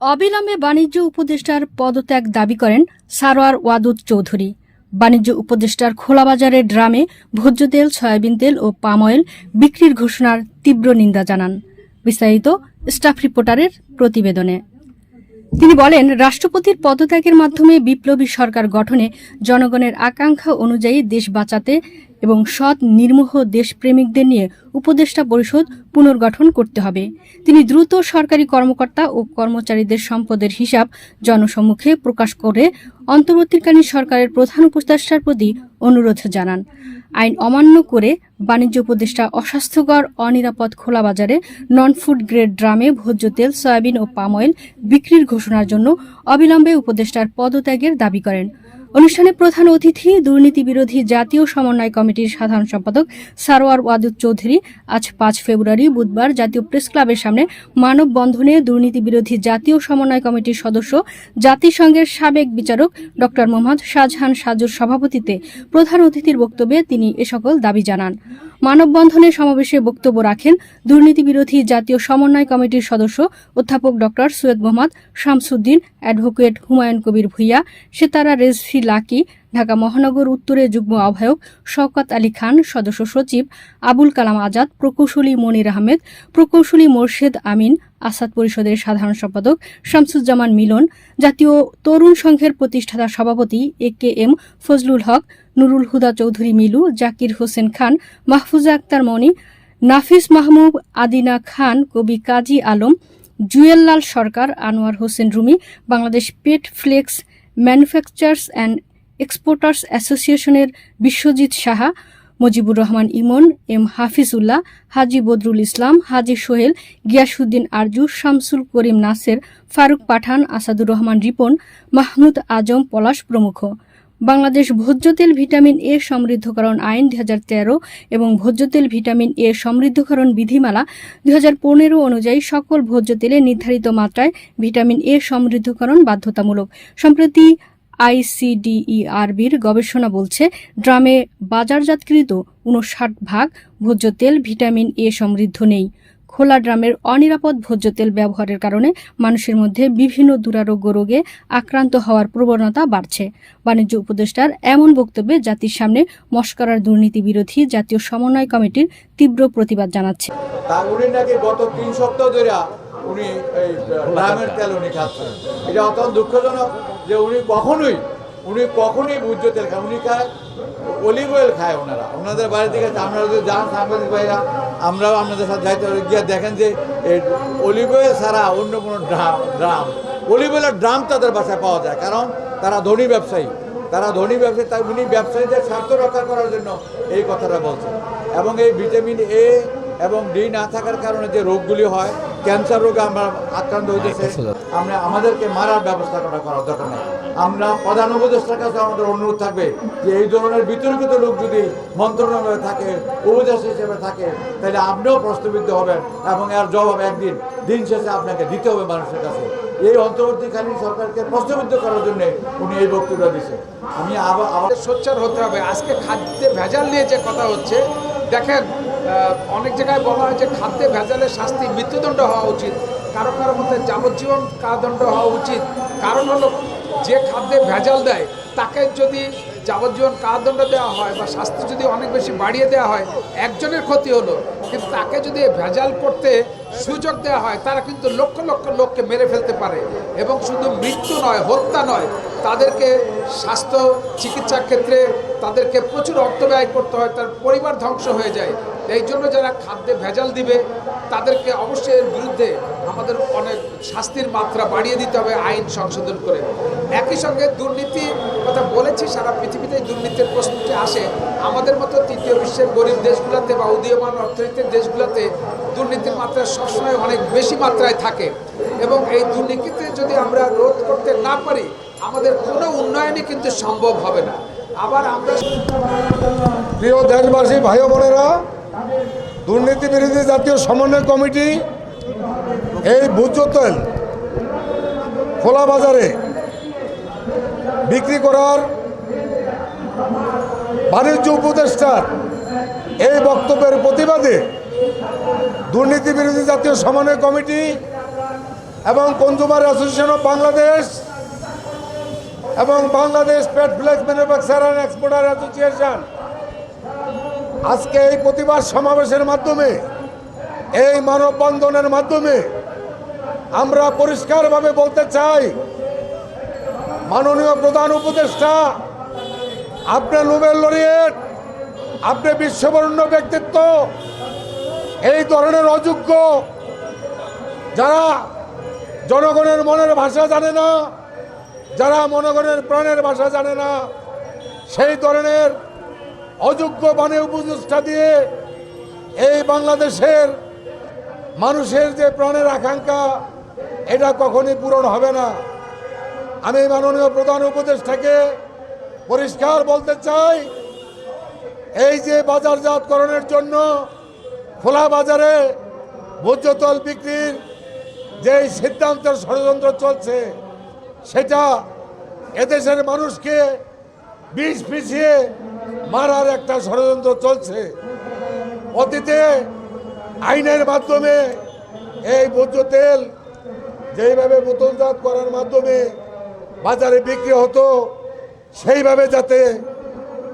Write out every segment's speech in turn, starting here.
অবিলম্বে বাণিজ্য উপদেষ্টার পদত্যাগ দাবি করেন সারোয়ার ওয়াদুদ চৌধুরী। বাণিজ্য উপদেষ্টার খোলাবাজারের ড্রামে ভোজ্য তেল, সয়াবিন তেল ও পাম অয়েল বিক্রির ঘোষণার তীব্র নিন্দা জানান। বিস্তারিত স্টাফ রিপোর্টারের প্রতিবেদনে। তিনি বলেন, রাষ্ট্রপতির পদত্যাগের মাধ্যমে বিপ্লবী সরকার গঠনে জনগণের আকাঙ্ক্ষা অনুযায়ী দেশ বাঁচাতে এবং সৎ, নির্মোহ দেশপ্রেমিকদের নিয়ে উপদেষ্টা পরিষদ পুনর্গঠন করতে হবে। তিনি দ্রুত সরকারি কর্মকর্তা ও কর্মচারীদের সম্পদের হিসাব জনসম্মুখে প্রকাশ করে অন্তর্বর্তীকালীন সরকারের প্রধান উপদেষ্টার প্রতি অনুরোধ জানান। আইন অমান্য করে বাণিজ্য উপদেষ্টা অস্বাস্থ্যকর, অনিরাপদ খোলা বাজারে নন ফুড গ্রেড ড্রামে ভোজ্য তেল, সয়াবিন ও পাম অয়েল বিক্রির ঘোষণার জন্য অবিলম্বে উপদেষ্টার পদত্যাগের দাবি করেন। অনুষ্ঠানে প্রধান অতিথি দুর্নীতি বিরোধী জাতীয় সমন্বয় কমিটির সাধারণ সম্পাদক সারোয়ার ওয়াদুদ চৌধুরী। আজ পাঁচ ফেব্রুয়ারি বুধবার জাতীয় প্রেস ক্লাবের সামনে মানববন্ধনে দুর্নীতি বিরোধী জাতীয় সমন্বয় কমিটির সদস্য, জাতিসংঘের সাবেক বিচারক ড মোহাম্মদ শাহজাহান সাজুর সভাপতিত্বে প্রধান অতিথির বক্তব্যে তিনি এ সকল দাবি জানান। মানববন্ধনে সমাবেশে বক্তব্য রাখেন দুর্নীতি বিরোধী জাতীয় সমন্বয় কমিটির সদস্য অধ্যাপক ড সৈয়দ মোহাম্মদ শামসুদ্দিন, অ্যাডভোকেট হুমায়ুন কবির ভুইয়া, সেতারা রেজফি লাকি ঢাকা মহানগর উত্তরে যুগ্ম আহ্বায়ক শওকত আলী খান, সদস্য সচিব আবুল কালাম আজাদ, প্রকৌশলী মনির আহমেদ, প্রকৌশলী মোর্শেদ আমিন, আসাদ পরিষদের সাধারণ সম্পাদক শামসুজ্জামান মিলন, জাতীয় তরুণ সংঘের প্রতিষ্ঠাতা সভাপতি A K M Fazlul Haque, Nurul Huda Chowdhury Milu, Zakir Hossain Khan, Mahfuza Akter Moni, Nafis Mahmub Adina Khan, কবি Kazi Alam জুয়েললাল Sarkar, Anwar Hossain Rumi, Bangladesh PET flex manufacturers and exporters অ্যাসোসিয়েশনের বিশ্বজিৎ সাহা, মজিবুর রহমান ইমন, এম হাফিজুল্লাহ, হাজি বদরুল ইসলাম, হাজি সোহেল গিয়াসুদ্দিন আরজু, শামসুল করিম নাসের, ফারুক পাঠান, আসাদুর রহমান রিপন, মাহমুদ আজম পলাশ প্রমুখ। বাংলাদেশ ভোজ্য তেল ভিটামিন এ সমৃদ্ধকরণ আইন দুই হাজার তেরো এবং ভোজ্য তেল ভিটামিন এ সমৃদ্ধকরণ বিধিমালা দুই হাজার পনেরো অনুযায়ী সকল ভোজ্য তেলে নির্ধারিত মাত্রায় ভিটামিন এ সমৃদ্ধকরণ বাধ্যতামূলক। সম্প্রতি আইসিডিইআরবির গবেষণা বলছে, ড্রামে বাজারজাতকৃত উনষাট ভাগ ভোজ্য তেল ভিটামিন এ সমৃদ্ধ নেই। খোলা ড্রামের অনিরাপদ ভোজ্য তেল ব্যবহারের কারণে মানুষের মধ্যে বিভিন্ন দুরারোগ্য রোগে আক্রান্ত হওয়ার প্রবণতা বাড়ছে। বাণিজ্য উপদেষ্টার এমন বক্তব্যে জাতির সামনে মস্করার দুর্নীতি বিরোধী জাতীয় সমন্বয় কমিটির তীব্র প্রতিবাদ জানাচ্ছে। উনি এই ড্রামের তেল উনি কখনোই, উনি তেল খায়, উনি খায় অলিভ অয়েল খায় ওনারা। ওনাদের বাড়ি থেকে, আপনারা যদি যান সাংবাদিক ভাইরা আমরাও আপনাদের সাথে যাইতে গিয়ে দেখেন যে অলিভ অয়েল ছাড়া অন্য কোনো ড্রাম। ড্রাম অয়েলের ড্রাম তাদের বাসায় পাওয়া যায়, কারণ তারা ধনী ব্যবসায়ী। তারা ধনী ব্যবসায়ী, তাই উনি ব্যবসায়ীদের স্বার্থ রক্ষা করার জন্য এই কথাটা বলছেন। এবং এই ভিটামিন এ এবং ডি না থাকার কারণে যে রোগগুলি হয় ক্যান্সার রোগে আমরা আক্রান্ত হইতেছে। আমরা আমাদেরকে মারার ব্যবস্থা করা করার দরকার নেই। আমরা প্রধান উপদেষ্টার কাছে আমাদের অনুরোধ থাকবে যে এই ধরনের বিতর্কিত লোক যদি মন্ত্রণালয়ে থাকে উপদেশ হিসেবে থাকে তাহলে আপনিও প্রশ্নবিদ্ধ হবেন এবং এর জবাব একদিন দিন শেষে আপনাকে দিতে হবে মানুষের কাছে। এই অন্তর্বর্তীকালীন সরকারকে প্রশ্নবিদ্ধ করার জন্য উনি এই বক্তব্য দিয়েছে আমি আবার আমাদের সোচ্চার হতে হবে। আজকে খাদ্যে ভেজাল নিয়ে যে কথা হচ্ছে দেখেন অনেক জায়গায় বলা হয় যে খাদ্যে ভেজালের শাস্তি, মৃত্যুদণ্ড হওয়া উচিত। কারও কারও মধ্যে যাবজ্জীবন কারাদণ্ড হওয়া উচিত। কারণ হলো, যে খাদ্যে ভেজাল দেয়, তাকে যদি যাবজ্জীবন কারাদণ্ড দেওয়া হয় বা শাস্তি যদি অনেক বেশি বাড়িয়ে দেওয়া হয়, একজনের ক্ষতি হলো। কিন্তু তাকে যদি ভেজাল করতে সুযোগ দেওয়া হয়, তারা কিন্তু লক্ষ লক্ষ লোককে মেরে ফেলতে পারে। এবং শুধু মৃত্যু নয়, হত্যা নয়, তাদেরকে স্বাস্থ্য, চিকিৎসার ক্ষেত্রে তাদেরকে প্রচুর অর্থ ব্যয় করতে হয়, তার পরিবার ধ্বংস হয়ে যায়। এই জন্য যারা খাদ্যে ভেজাল দিবে, তাদেরকে অবশ্যই এর বিরুদ্ধে আমাদের অনেক শাস্তির মাত্রা বাড়িয়ে দিতে হবে আইন সংশোধন করে। একই সঙ্গে দুর্নীতি কথা বলেছি, সারা পৃথিবীতে দুর্নীতির প্রশ্নটি আসে। আমাদের মতো তৃতীয় বিশ্বের গরিব দেশগুলোতে বা উদীয়মান অর্থনীতির দেশগুলোতে দুর্নীতির মাত্রা সবসময় অনেক বেশি মাত্রায় থাকে এবং এই দুর্নীতিতে যদি আমরা রোধ করতে না পারি, আমাদের কোনো উন্নয়নই কিন্তু সম্ভব হবে না। আবার আমরা প্রিয় দেশবাসী, ভাই বোনেরা, দুর্নীতি বিরোধী জাতীয় সমন্বয় কমিটি এই ভোজ্য তেল খোলা বাজারে বিক্রি করার বাণিজ্য উপদেষ্টার এই বক্তব্যের প্রতিবাদে দুর্নীতি বিরোধী জাতীয় সমন্বয় কমিটি এবং কনজুমার অ্যাসোসিয়েশন অফ বাংলাদেশ এবং Bangladesh PET flex and exporter association. আজকে এই প্রতিবাদ সমাবেশের মাধ্যমে, এই মানববন্ধনের মাধ্যমে আমরা পরিষ্কারভাবে বলতে চাই, মাননীয় প্রধান উপদেষ্টা, আপনি নোবেল লরিয়েট, আপনি বিশ্ববরণ্য ব্যক্তিত্ব এই ধরনের অযোগ্য যারা জনগণের মনের ভাষা জানে না, যারা মনগণের প্রাণের ভাষা জানে না, সেই ধরনের অযোগ্য বানে উপদেষ্টা দিয়ে এই বাংলাদেশের মানুষের যে প্রাণের আকাঙ্ক্ষা, এটা কখনই পূরণ হবে না। আমি মাননীয় প্রধান উপদেষ্টাকে পরিষ্কার বলতে চাই, এই যে বাজারজাতকরণের জন্য খোলা বাজারে ভোজ্যতল বিক্রির যে সিদ্ধান্তের ষড়যন্ত্র চলছে, সেটা এদেশের মানুষকে বিষ পিছিয়ে মারার একটা ষড়যন্ত্র চলছে। অতীতে আইনের মাধ্যমে এই ভোজ্য তেল যেইভাবে বোতলজাত করার মাধ্যমে বাজারে বিক্রি হতো, সেইভাবে যাতে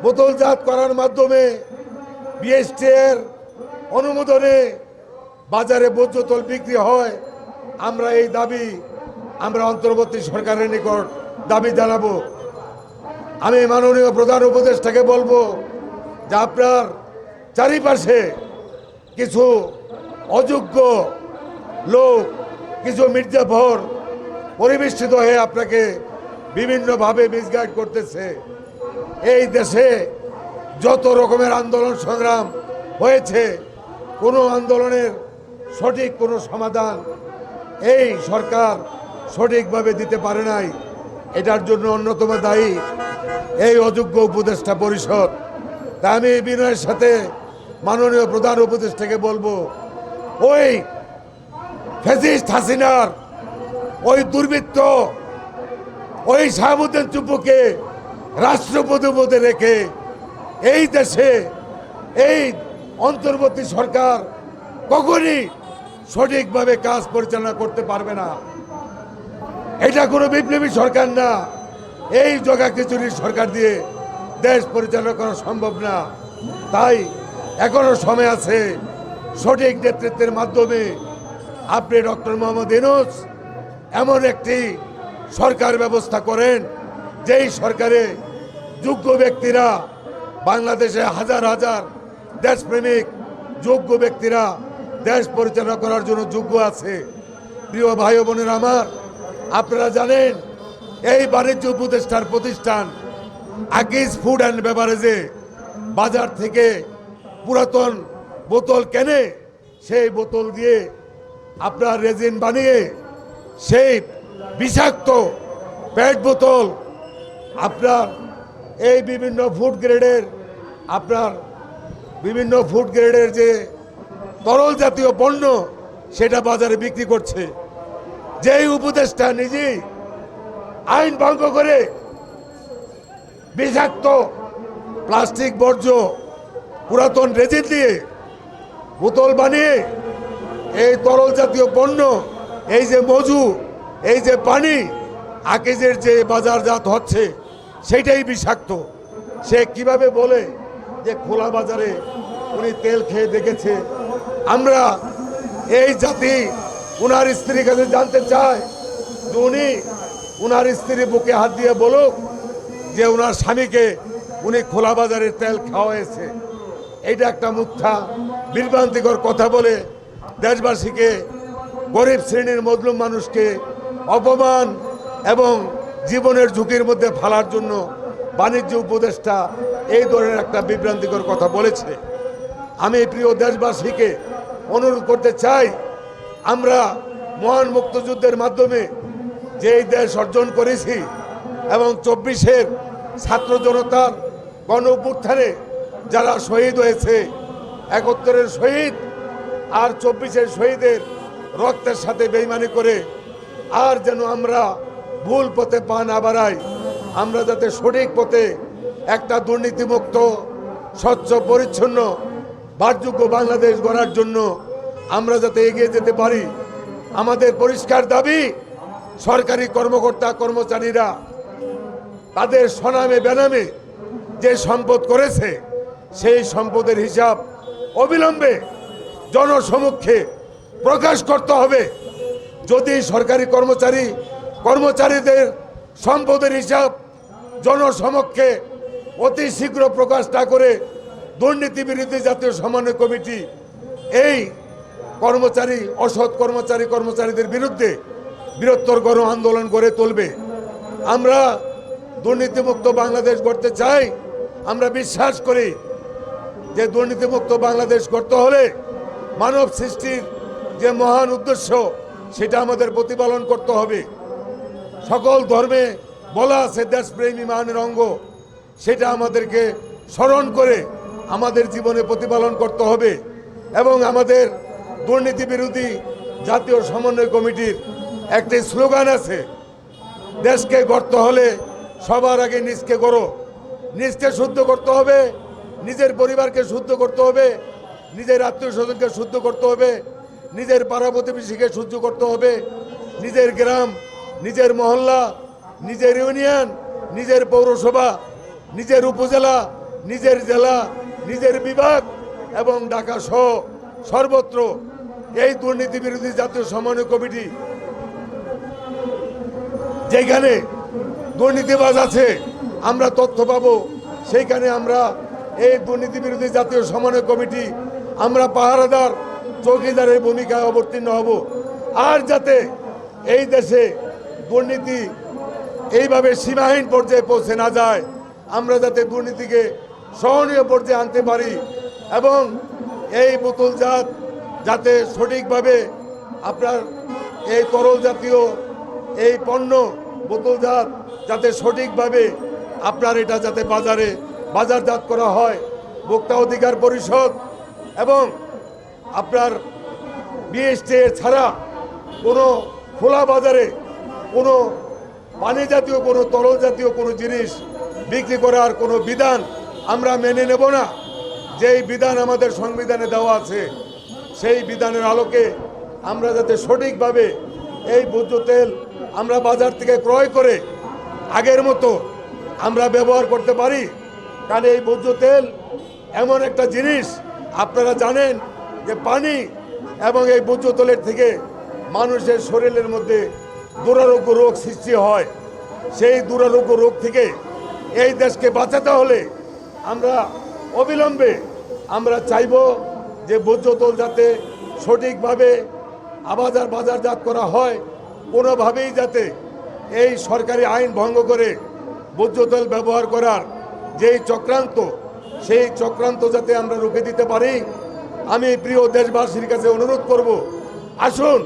বোতলজাত করার মাধ্যমে বিএসটি এর অনুমোদনে বাজারে বর্জ্যতল বিক্রি হয়, আমরা এই দাবি আমরা অন্তর্বর্তী সরকারের নিকট দাবি জানাব। আমি মাননীয় প্রধান উপদেষ্টাকে বলব যে আপনার চারিপাশে কিছু অযোগ্য লোক, কিছু মির্জাফর পরিবেষ্টিত হয়ে আপনাকে বিভিন্নভাবে মিসগাইড করতেছে। এই দেশে যত রকমের আন্দোলন সংগ্রাম হয়েছে কোনো আন্দোলনের সঠিক কোনো সমাধান এই সরকার সঠিকভাবে দিতে পারে নাই। এটার জন্য অন্যতম দায়ী এই অযোগ্য উপদেষ্টা পরিষদ। তা আমি এই বিনয়ের সাথে মাননীয় প্রধান উপদেষ্টাকে বলব, ওই ফেসিস্ট হাসিনার, ওই দুর্বৃত্ত, ওই শাহাবুদ্দিন চুপুকে রাষ্ট্রপতি পদে রেখে এই দেশে, এই অন্তর্বর্তী সরকার কখনই সঠিকভাবে কাজ পরিচালনা করতে পারবে না। এটা কোনো বিপ্লবী সরকার না। এই জগা খিচুড়ির সরকার দিয়ে দেশ পরিচালনা করা সম্ভব না। তাই এখনও সময় আছে সঠিক নেতৃত্বের মাধ্যমে আপনি ডক্টর মোহাম্মদ ইনুস এমন একটি সরকার ব্যবস্থা করেন, যেই সরকারে যোগ্য ব্যক্তিরা বাংলাদেশে হাজার হাজার দেশপ্রেমিক, যোগ্য ব্যক্তিরা দেশ পরিচালনা করার জন্য যোগ্য আছে। প্রিয় ভাই বোনের আমার, আপনারা জানেন, এই বাণিজ্য উপদেষ্টার প্রতিষ্ঠান আকিজ ফুড অ্যান্ড বেভারেজে বাজার থেকে পুরাতন বোতল কেনে, সেই বোতল দিয়ে আপনার রেজিন বানিয়ে, সেই বিষাক্ত পেট বোতল আপনার এই বিভিন্ন ফুড গ্রেডের আপনার বিভিন্ন ফুড গ্রেডের যে তরল জাতীয় পণ্য সেটা বাজারে বিক্রি করছে। যেই উপদেষ্টা নিজেই আইন ভঙ্গ করে বিষাক্ত প্লাস্টিক, বর্জ্য, পুরাতন রেজিন দিয়ে বোতল বানিয়ে এই তরল জাতীয় পণ্য, এই যে মজু, এই যে পানি, আকেজের যে বাজারজাত হচ্ছে, সেটাই বিষাক্ত। সে কীভাবে বলে যে খোলা বাজারে উনি তেল খেয়ে দেখেছে। আমরা এই জাতি উনার স্ত্রীর কাছে জানতে চাই যে উনি উনার স্ত্রী বুকে হাত দিয়ে বলুক যে ওনার স্বামীকে উনি খোলা বাজারে তেল খাওয়াইছে। এইটা একটা মিথ্যা, বিভ্রান্তিকর কথা বলে দেশবাসীকে, গরিব শ্রেণির মজলুম মানুষকে অপমান এবং জীবনের ঝুঁকির মধ্যে ফেলার জন্য বাণিজ্য উপদেষ্টা এই ধরনের একটা বিভ্রান্তিকর কথা বলেছে। আমি প্রিয় দেশবাসীকে অনুরোধ করতে চাই, আমরা মহান মুক্তযুদ্ধের মাধ্যমে যেই দেশ অর্জন করেছি এবং চব্বিশের ছাত্র জনতার গণ যারা শহীদ হয়েছে, একত্তরের শহীদ আর চব্বিশের শহীদের রক্তের সাথে বেইমানি করে আর যেন আমরা ভুল পথে পা না বাড়াই, আমরা যাতে সঠিক পথে একটা দুর্নীতিমুক্ত, স্বচ্ছ, পরিচ্ছন্ন, বাসযোগ্য বাংলাদেশ গড়ার জন্য আমরা যাতে এগিয়ে যেতে পারি, আমাদের পরিষ্কার দাবি, সরকারি কর্মকর্তা, কর্মচারীরা তাদের সনামে বেনামে যে সম্পদ করেছে, সেই সম্পদের হিসাব অবিলম্বে জনসমক্ষে প্রকাশ করতে হবে। যদি সরকারি কর্মচারী, কর্মচারীদের সম্পদের হিসাব জনসমক্ষে অতি শীঘ্র প্রকাশ না করে দুর্নীতি বিরোধী জাতীয় সমন্বয় কমিটি এই কর্মচারী, অসৎ কর্মচারী, কর্মচারীদের বিরুদ্ধে বৃহত্তর গণ আন্দোলন গড়ে তুলবে। আমরা দুর্নীতিমুক্ত বাংলাদেশ গড়তে চাই। আমরা বিশ্বাস করি যে দুর্নীতিমুক্ত বাংলাদেশ করতে হলে মানব সৃষ্টির যে মহান উদ্দেশ্য, সেটা আমাদের প্রতিপালন করতে হবে। সকল ধর্মে বলা আছে, দেশপ্রেমী মানের অঙ্গ। সেটা আমাদেরকে স্মরণ করে আমাদের জীবনে প্রতিপালন করতে হবে এবং আমাদের দুর্নীতি বিরোধী জাতীয় সমন্বয় কমিটির একটি স্লোগান আছে, দেশকে গড়তে হলে সবার আগে নিজকে গড়ো। নিজকে শুদ্ধ করতে হবে, নিজের পরিবারকে শুদ্ধ করতে হবে, নিজের আত্মীয় স্বজনকে শুদ্ধ করতে হবে, নিজের পাড়া প্রতিবেশীকে শুদ্ধ করতে হবে, নিজের গ্রাম, নিজের মহল্লা, নিজের ইউনিয়ন, নিজের পৌরসভা নিজের উপজেলা, নিজের জেলা, নিজের বিভাগ এবং ঢাকা সহ সর্বত্র এই দুর্নীতি বিরোধী জাতীয় সমন্বয় কমিটি যেখানে দুর্নীতিবাজ আছে, আমরা তথ্য পাবো। সেইখানে আমরা এই দুর্নীতি বিরোধী জাতীয় সমন্বয় কমিটি, আমরা পাহারাদার চৌকিদারের ভূমিকায় অবতীর্ণ হব। আর যাতে এই দেশে দুর্নীতি এইভাবে সীমাহীন পর্যায়ে পৌঁছে না যায় আমরা যাতে দুর্নীতিকে সহনীয় পর্যায়ে আনতে পারি এবং এই বোতলজাত যাতে সঠিকভাবে আপনার এই তরল জাতীয় এই পণ্য বোতলজাত যাতে সঠিকভাবে আপনার এটা যাতে বাজারে বাজারজাত করা হয় ভোক্তা অধিকার পরিষদ এবং আপনার বিএসটি ছাড়া কোনো খোলা বাজারে কোনো পানি জাতীয় কোনো তরল জাতীয় কোনো জিনিস বিক্রি করার কোনো বিধান আমরা মেনে নেব না। যেই বিধান আমাদের সংবিধানে দেওয়া আছে, সেই বিধানের আলোকে আমরা যাতে সঠিকভাবে এই ভোজ্য তেল আমরা বাজার থেকে ক্রয় করে আগের মতো আমরা ব্যবহার করতে পারি। কারণ এই ভোজ্য তেল এমন একটা জিনিস, আপনারা জানেন যে পানি এবং এই ভোজ্য তেলের থেকে মানুষের শরীরের মধ্যে দুরারোগ্য রোগ সৃষ্টি হয়। সেই দুরারোগ্য রোগ থেকে এই দেশকে বাঁচাতে হলে আমরা অবিলম্বে আমরা চাইব যে ভোজ্য তেল যাতে সঠিকভাবে আবাজার বাজারজাত করা হয়, কোনোভাবেই যাতে এই সরকারি আইন ভঙ্গ করে ভোজ্য তেল ব্যবহার করার যেই চক্রান্ত, সেই চক্রান্ত যাতে আমরা রুখে দিতে পারি, আমি প্রিয় দেশবাসীর কাছে অনুরোধ করব, আসুন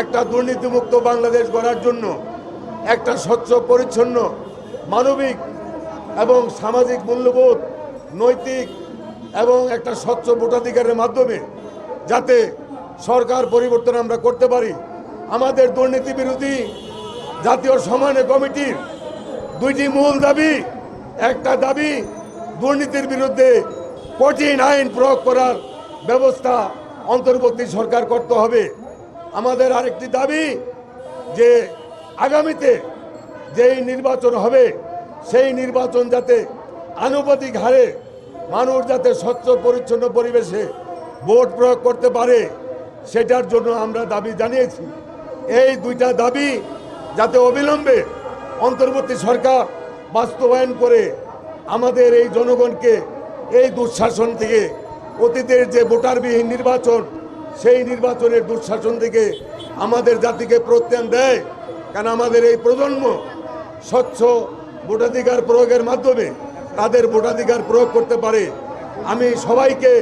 একটা দুর্নীতিমুক্ত বাংলাদেশ গড়ার জন্য একটা স্বচ্ছ, পরিচ্ছন্ন, মানবিক এবং সামাজিক মূল্যবোধ, নৈতিক এবং একটা স্বচ্ছ ভোটাধিকারের মাধ্যমে যাতে সরকার পরিবর্তন আমরা করতে পারি। আমাদের দুর্নীতি বিরোধী জাতীয় সমানে কমিটির দুইটি মূল দাবি। একটা দাবি, দুর্নীতির বিরুদ্ধে কঠিন আইন প্রয়োগ করার ব্যবস্থা অন্তর্বর্তী সরকার করতে হবে। আমাদের আরেকটি দাবি যে আগামীতে যেই নির্বাচন হবে সেই নির্বাচন যাতে আনুপাতিক হারে মানুষ যাতে স্বচ্ছ, পরিচ্ছন্ন পরিবেশে ভোট প্রয়োগ করতে পারে, সেটার জন্য আমরা দাবি জানিয়েছি। এই দুইটা দাবি যাতে অবিলম্বে অন্তর্বর্তী সরকার বাস্তবায়ন করে আমাদের এই জনগণকে এই দুঃশাসন থেকে, অতীতের যে ভোটারবিহীন নির্বাচন, সেই নির্বাচনের দুঃশাসন থেকে আমাদের জাতিকে প্রত্যান দেয়। কারণ আমাদের এই প্রজন্ম স্বচ্ছ ভোটাধিকার প্রয়োগের মাধ্যমে তাদের ভোটাধিকার প্রয়োগ করতে পারে। আমি সবাইকে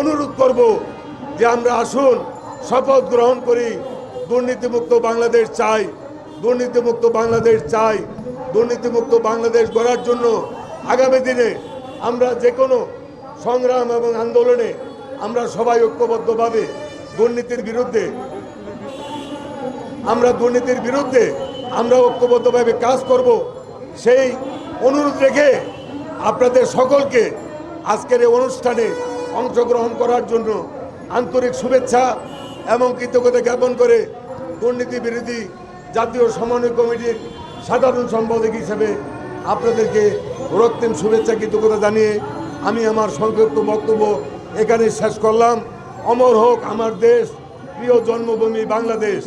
অনুরোধ করব যে আমরা আসুন, শপথ গ্রহণ করি, দুর্নীতিমুক্ত বাংলাদেশ চাই, দুর্নীতিমুক্ত বাংলাদেশ চাই, দুর্নীতিমুক্ত বাংলাদেশ গড়ার জন্য আগামী দিনে আমরা যে কোনো সংগ্রাম এবং আন্দোলনে আমরা সবাই ঐক্যবদ্ধভাবে দুর্নীতির বিরুদ্ধে, আমরা দুর্নীতির বিরুদ্ধে আমরা ঐক্যবদ্ধভাবে কাজ করব। সেই অনুরোধ রেখে আপনাদের সকলকে আজকের এই অনুষ্ঠানে অংশগ্রহণ করার জন্য আন্তরিক শুভেচ্ছা এবং কৃতজ্ঞতা জ্ঞাপন করে দুর্নীতি বিরোধী জাতীয় সমন্বয় কমিটির সাধারণ সম্পাদক হিসেবে আপনাদেরকে রক্তিম শুভেচ্ছা, কৃতজ্ঞতা জানিয়ে আমি আমার সংক্ষিপ্ত বক্তব্য এখানে শেষ করলাম। অমর হোক আমার দেশ, প্রিয় জন্মভূমি বাংলাদেশ।